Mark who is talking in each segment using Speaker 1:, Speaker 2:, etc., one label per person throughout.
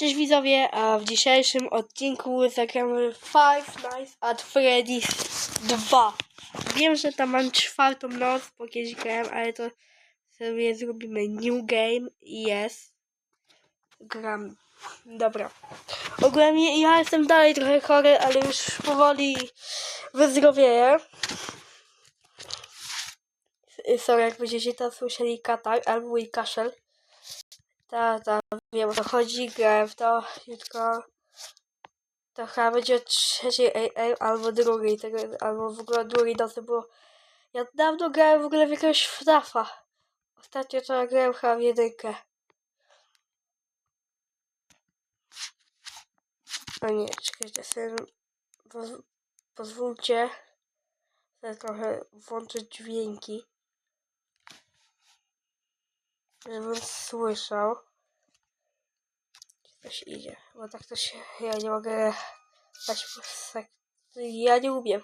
Speaker 1: Cześć widzowie, a w dzisiejszym odcinku zagramy Five Nights at Freddy's 2. Wiem, że tam mam czwartą noc, bo kiedyś grałem, ale to sobie zrobimy new game i jest. Gram. Dobra. Ogólnie ja jestem dalej trochę chory, ale już powoli wyzdrowieję. Sorry, jak będziecie to słyszeli katar albo mój kaszel. Tak, tak, wiem o co chodzi, grałem w to, tylko chyba będzie o trzeciej AM albo drugiej, tego, albo w ogóle drugiej nocy, bo ja dawno grałem w ogóle w jakiegoś FNAFa. Ostatnio to grałem chyba w jedynkę. O nie, czekajcie, sobie poz, pozwólcie sobie trochę włączyć dźwięki. Żebym słyszał. Ktoś idzie, bo tak to się, ja nie mogę dać tak, ja nie umiem.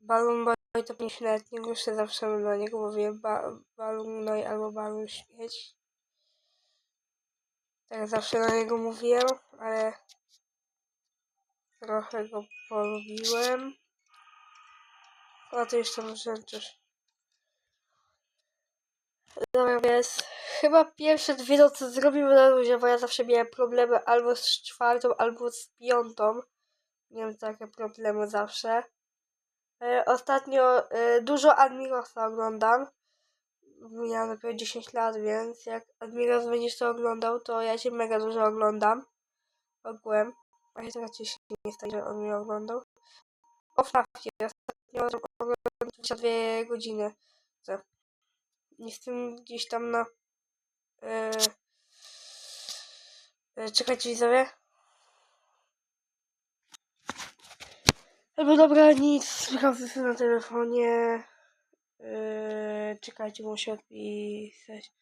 Speaker 1: Balon boy to mnie się nawet nie muszę zawsze na niego mówię ba, balon no albo balon śmieć. Tak zawsze na niego mówiłem, ale trochę go polubiłem. O, to jeszcze brzęczysz. Dobra, więc chyba pierwsze dwie nocy zrobimy na luzie, bo ja zawsze miałem problemy albo z czwartą, albo z piątą. Miałem takie problemy zawsze. E, ostatnio e, dużo Admirosa oglądam. Miałem dopiero 10 lat, więc jak Admiros będziesz to oglądał, to ja cię mega dużo oglądam. Ogółem. A ja to raczej się nie stanie, że on mnie oglądał. O Fafie. Ostatnio oglądam 22 godziny. Jestem gdzieś tam na... Yy, yy, czekajcie widzowie. Albo dobra, nic, sprawdzę sobie na telefonie. Yy, czekajcie, muszę odpisać.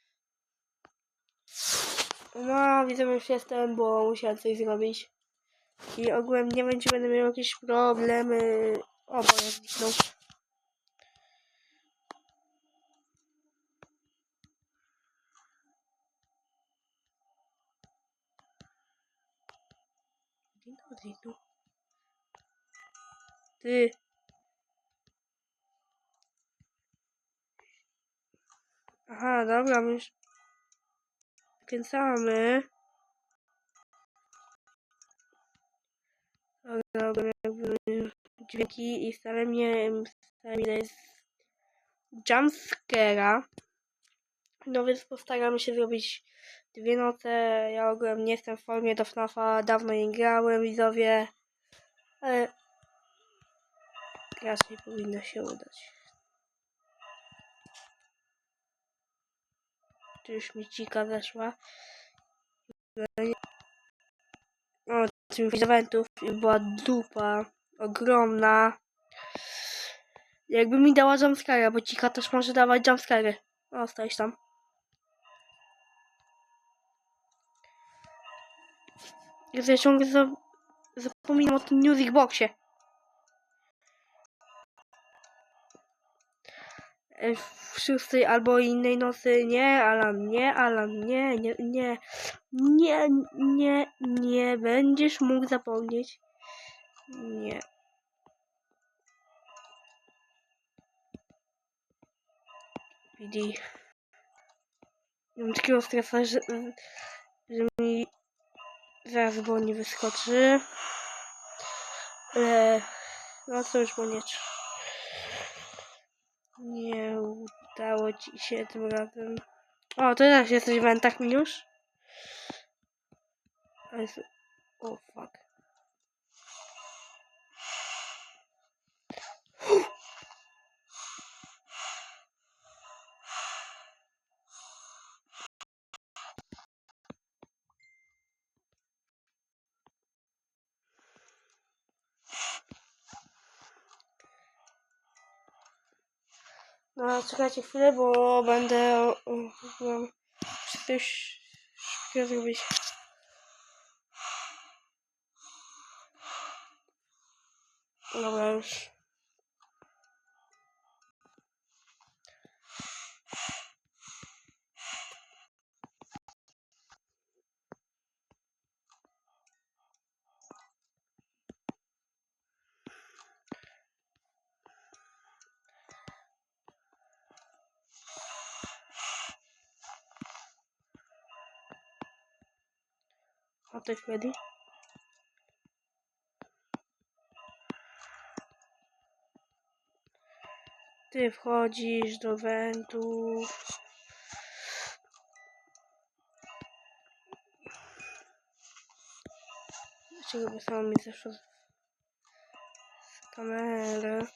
Speaker 1: No, widzowie już jestem, bo musiałem coś zrobić. I ogółem nie wiem, czy będę miał jakieś problemy. O, bo ja zniknął. Ty. Aha, dobra, my już kręcamy. Dobra, jakby dźwięki i wcale mnie, wcale jest jumpscare'a. No więc postaramy się zrobić dwie noce. Ja ogólnie nie jestem w formie do FNAFa, dawno nie grałem, widzowie. Ale raczej powinno się udać. Tu już mi cika zeszła. O, tych eventów i była dupa ogromna. Jakby mi dała jumpscare'a, bo cika też może dawać jumpscare'y. O, stoisz tam. Ja ciągle za... zapominam o tym music boxie. E, W szóstej albo innej nocy nie, Alan, nie, Alan, nie, nie, nie, nie, nie, nie będziesz mógł zapomnieć. Nie. PD. Mam takiego stresa, że, że mi zaraz bo nie wyskoczy. Ale no to już było nie udało ci się tym razem. O, teraz jesteś w? Ale... s- O, fuck. No, czekajcie chwilę, bo będę... Muszę coś szybkiego zrobić. Dobra, już. Jest ready? Ty wchodzisz do wentów. Dlaczego by samo mi zeszło z kamery?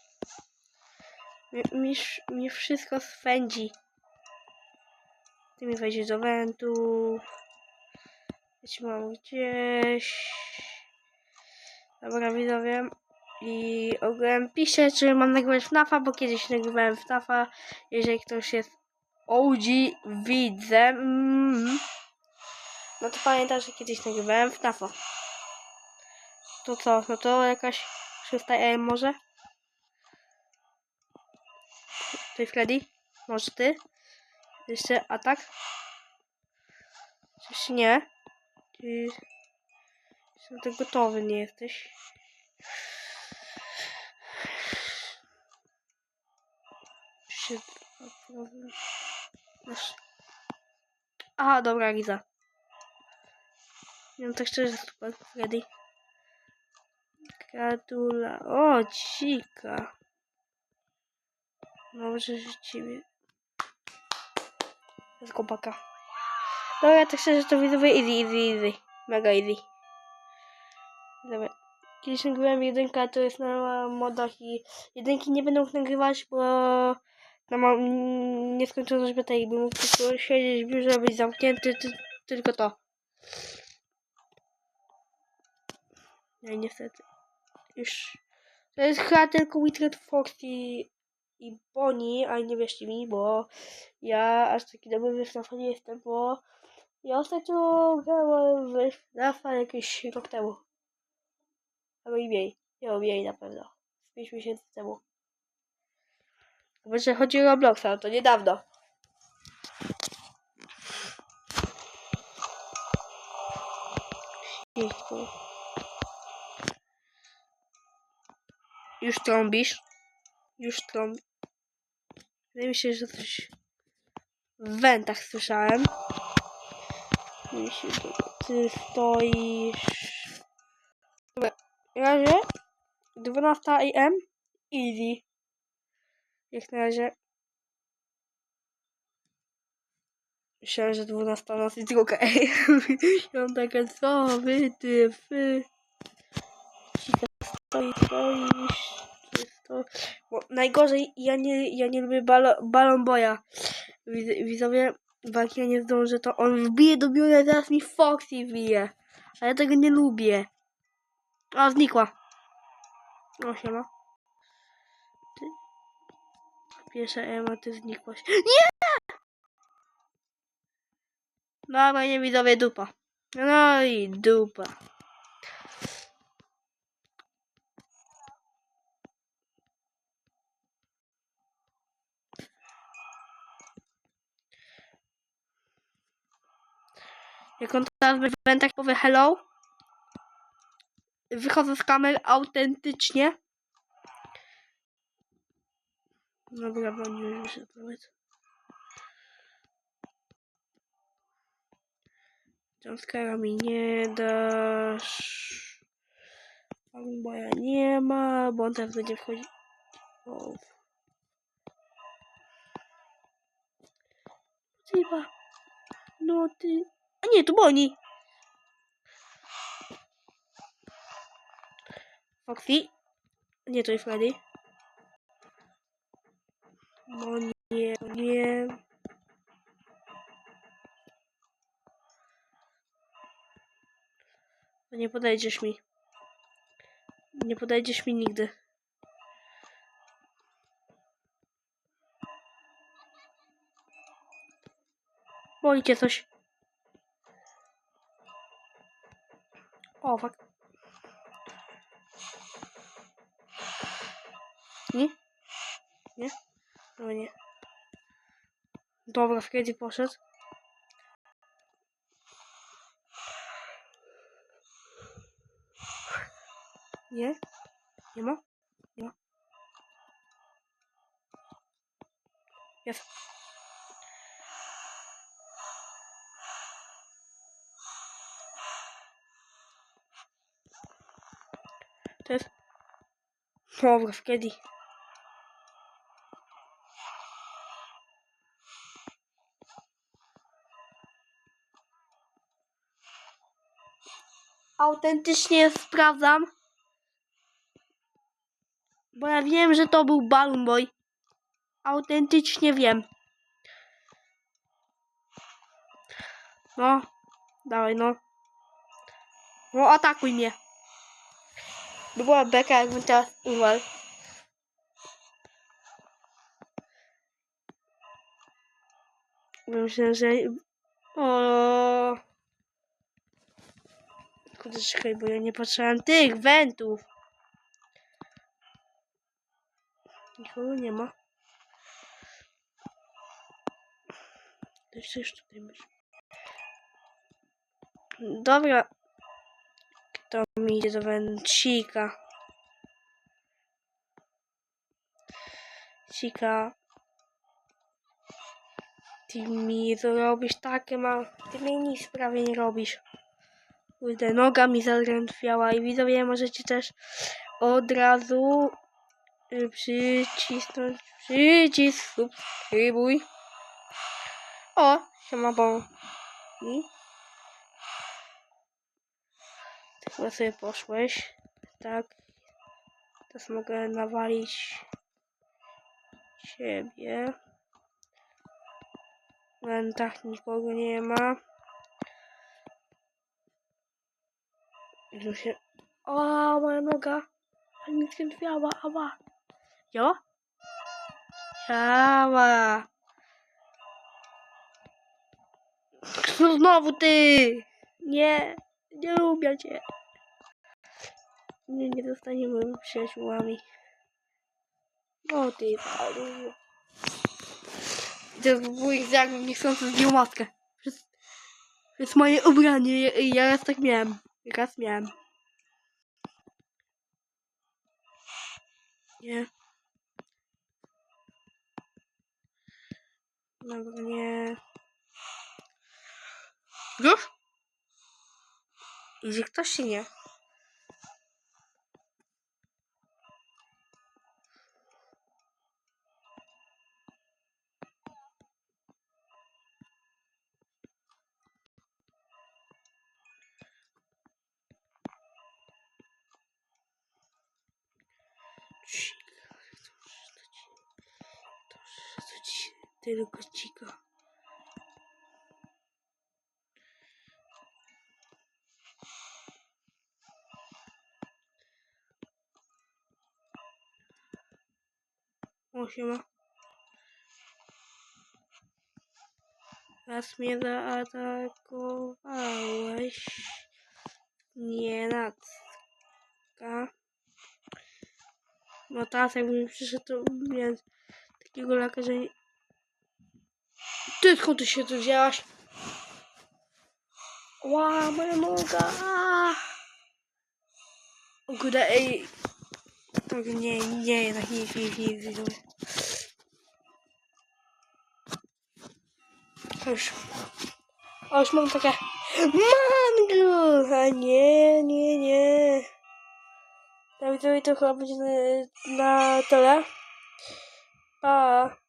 Speaker 1: Mi, mi, mi wszystko swędzi. Ty mi wejdziesz do wentów. Ci mam gdzieś. Dobra, widzowie. I ogółem piszę, czy mam nagrywać FNAFa, bo kiedyś nagrywałem FNAFa. Jeżeli ktoś jest OG widzem, mm, no to pamiętam, że kiedyś nagrywałem FNAFa. To co? No to jakaś szósta AM może? Ty Freddy? Może ty? Jeszcze atak? Czyż nie? Ty... Jestem tak gotowy nie jesteś. Masz- Aha, dobra, Liza. Nie wiem, tak szczerze, super, Freddy. Gratula. O, cika. Dobrze, że ciebie. Z chłopaka. Dobra, tak szczerze, to widzowie easy, easy, easy. Mega easy. Dobra. Kiedyś nagrywałem jedynkę, to jest na modach i jedynki nie będę mógł nagrywać, bo no mam nieskończoność baterii, bym mógł tylko siedzieć w biurze, być zamknięty, ty, tylko to. No i niestety. Już. To jest chyba tylko Wicked Fox i, i Bonnie, a nie wierzcie mi, bo ja aż taki dobry wysnafa nie jestem, bo ja ostatnio grałem w FNAFa jakiś rok temu. Albo i mniej. Nie, mniej na pewno. Z 5 miesięcy temu. Chyba, chodzi o Robloxa, no to niedawno. Śliczku. Już trąbisz? Już trąb... Wydaje mi się, że coś w wentach słyszałem. Jeśli ty stoisz... Dobra, na razie 12 am easy. Jak na razie Myślałem, że 12 noc i druga. Ja mam takie, co wy, ty, wy. Cicho stoi, stoisz. Bo najgorzej, ja nie, ja nie lubię balo, balon boja. Wid- Widzowie, jak ja nie zdążę, to on wbije do biura, zaraz mi Foxy wbije. A ja tego nie lubię. O, znikła. O, siema. Ty. Pierwsza Ema, ty znikłaś. Nie! Dobra, nie widzowie, dupa. No i dupa. Jak on teraz w eventach powie hello, wychodzę z kamer autentycznie. Dobra, bo nie już wyszedł nawet. Jumpscare'a mi nie dasz. Bo ja nie ma, bo on teraz będzie wchodzić. O. Chyba. No ty. A nie, to Boni. Foxy. Nie, to jest Freddy. No nie, nie. No nie podejdziesz mi. Nie podejdziesz mi nigdy. Boli cię coś. O, fak. Nie? Nie? No nie. Dobra, Freddy poszedł. Nie? Nie ma? Nie jest... Dobra? Autentycznie sprawdzam. Bo ja wiem, że to był Balloon Boy. Autentycznie wiem. No, dawaj no. No, atakuj mnie. By była beka, jakbym teraz umarł. Myślę, że... O. Kurde, czekaj, bo ja nie patrzyłem tych wentów. Nikogo nie ma. Jeszcze już tutaj być. Dobra. Kto mi idzie do węcika? Cika. Ty mi zrobisz takie ma. Ty mi nic prawie nie robisz. Kurde, noga mi zadrętwiała i widzowie możecie też od razu y, przycisnąć przycisk subskrybuj. O, siema bo. I? Ty chyba sobie poszłeś. Tak. Teraz mogę nawalić siebie. W wentach nikogo nie ma. Już się... O, moja noga. Ale mi skrętwiała, ała. Jo? Działa. No znowu ty! Nie, nie lubię cię. Nie, nie zostaniemy przyjaciółmi. O ty. To jest wuj, jakbym niechcący zdjął maskę. Przez, przez moje ubranie, ja, ja raz tak miałem. Raz miałem. Nie. Dobra, nie. Już? Idzie ktoś się nie? Tylko cicho. O. Raz mnie zaatakowałeś. Nie nacka. No teraz jakby mi przyszedł, to miałem takiego laka, że... Ty skąd ty się tu wzięłaś? Ła, moja noga! O kurde, ej. To nie, nie, jednak nie, nie, nie, nie, nie. Już. O, już mam takie... Mango! A nie, nie, nie. Dawid, to chyba będzie na, na tyle. Pa.